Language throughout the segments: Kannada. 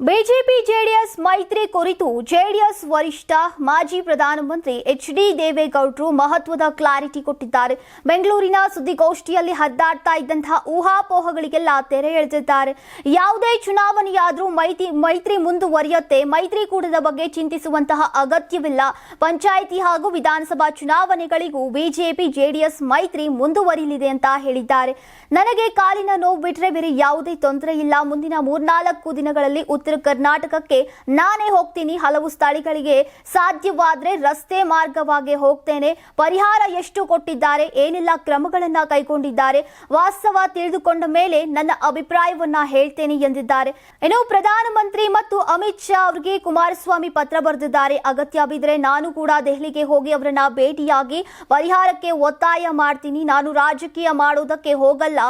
ಬಿಜೆಪಿ ಜೆಡಿಎಸ್ ಮೈತ್ರಿ ಕುರಿತು ಜೆಡಿಎಸ್ ವರಿಷ್ಠ ಮಾಜಿ ಪ್ರಧಾನಮಂತ್ರಿ ಎಚ್ ಡಿ ದೇವೇಗೌಡರು ಮಹತ್ವದ ಕ್ಲಾರಿಟಿ ಕೊಟ್ಟಿದ್ದಾರೆ. ಬೆಂಗಳೂರಿನ ಸುದ್ದಿಗೋಷ್ಠಿಯಲ್ಲಿ ಹದ್ದಾಡ್ತಾ ಇದ್ದಂತಹ ಊಹಾಪೋಹಗಳಿಗೆಲ್ಲ ತೆರೆ ಎಳೆದಿದ್ದಾರೆ. ಯಾವುದೇ ಚುನಾವಣೆಯಾದರೂ ಮೈತ್ರಿ ಮೈತ್ರಿ ಮುಂದುವರಿಯುತ್ತೆ. ಮೈತ್ರಿಕೂಟದ ಬಗ್ಗೆ ಚಿಂತಿಸುವಂತಹ ಅಗತ್ಯವಿಲ್ಲ. ಪಂಚಾಯಿತಿ ಹಾಗೂ ವಿಧಾನಸಭಾ ಚುನಾವಣೆಗಳಿಗೂ ಬಿಜೆಪಿ ಜೆಡಿಎಸ್ ಮೈತ್ರಿ ಮುಂದುವರಿಯಲಿದೆ ಅಂತ ಹೇಳಿದ್ದಾರೆ. ನನಗೆ ಕಾಲಿನ ನೋವು ಬಿಟ್ಟರೆ ಬೇರೆ ಯಾವುದೇ ತೊಂದರೆ ಇಲ್ಲ. ಮುಂದಿನ ಮೂರ್ನಾಲ್ಕು ದಿನಗಳಲ್ಲಿ ಉತ್ತರ ಕರ್ನಾಟಕಕ್ಕೆ ನಾನೇ ಹೋಗ್ತೀನಿ. ಹಲವು ಸ್ಥಳಗಳಿಗೆ ಸಾಧ್ಯವಾದ್ರೆ ರಸ್ತೆ ಮಾರ್ಗವಾಗಿ ಹೋಗ್ತೇನೆ. ಪರಿಹಾರ ಎಷ್ಟು ಕೊಟ್ಟಿದ್ದಾರೆ? ಏನೆಲ್ಲ ಕ್ರಮಗಳನ್ನ ಕೈಗೊಂಡಿದ್ದಾರೆ? ವಾಸ್ತವ ತಿಳಿದುಕೊಂಡ ಮೇಲೆ ನನ್ನ ಅಭಿಪ್ರಾಯವನ್ನ ಹೇಳ್ತೇನೆ ಎಂದಿದ್ದಾರೆ. ಇನ್ನು ಪ್ರಧಾನಮಂತ್ರಿ ಮತ್ತು ಅಮಿತ್ ಶಾ ಅವರಿಗೆ ಕುಮಾರಸ್ವಾಮಿ ಪತ್ರ ಬರೆದಿದ್ದಾರೆ. ಅಗತ್ಯ ಬಿದ್ದರೆ ನಾನು ಕೂಡ ದೆಹಲಿಗೆ ಹೋಗಿ ಅವರನ್ನ ಭೇಟಿಯಾಗಿ ಪರಿಹಾರಕ್ಕೆ ಒತ್ತಾಯ ಮಾಡ್ತೀನಿ. ನಾನು ರಾಜಕೀಯ ಮಾಡೋದಕ್ಕೆ ಹೋಗಲ್ಲ.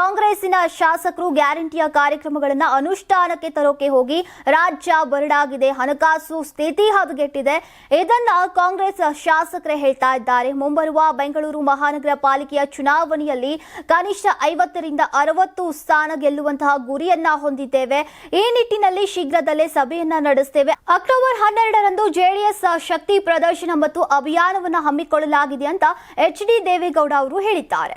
ಕಾಂಗ್ರೆಸ್ಸಿನ ಶಾಸಕರು ಗ್ಯಾರಂಟಿಯ ಕಾರ್ಯಕ್ರಮಗಳನ್ನ ಅನುಷ್ಠಾನಕ್ಕೆ ತರೋಕೆ ಹೋಗಿ ರಾಜ್ಯ ಬರಡಾಗಿದೆ, ಹಣಕಾಸು ಸ್ಥಿತಿ ಹದಗೆಟ್ಟಿದೆ. ಇದನ್ನ ಕಾಂಗ್ರೆಸ್ ಶಾಸಕರೇ ಹೇಳ್ತಾ ಇದ್ದಾರೆ. ಮುಂಬರುವ ಬೆಂಗಳೂರು ಮಹಾನಗರ ಪಾಲಿಕೆಯ ಚುನಾವಣೆಯಲ್ಲಿ ಕನಿಷ್ಠ ಐವತ್ತರಿಂದ ಅರವತ್ತು ಸ್ಥಾನ ಗೆಲ್ಲುವಂತಹ ಗುರಿಯನ್ನ ಹೊಂದಿದ್ದೇವೆ. ಈ ನಿಟ್ಟಿನಲ್ಲಿ ಶೀಘ್ರದಲ್ಲೇ ಸಭೆಯನ್ನ ನಡೆಸುತ್ತೇವೆ ಅಕ್ಟೋಬರ್ ಹನ್ನೆರಡರಂದು ಜೆಡಿಎಸ್ ಶಕ್ತಿ ಪ್ರದರ್ಶನ ಮತ್ತು ಅಭಿಯಾನವನ್ನು ಹಮ್ಮಿಕೊಳ್ಳಲಾಗಿದೆ ಅಂತ ಎಚ್ ಡಿ ದೇವೇಗೌಡ ಅವರು ಹೇಳಿದ್ದಾರೆ.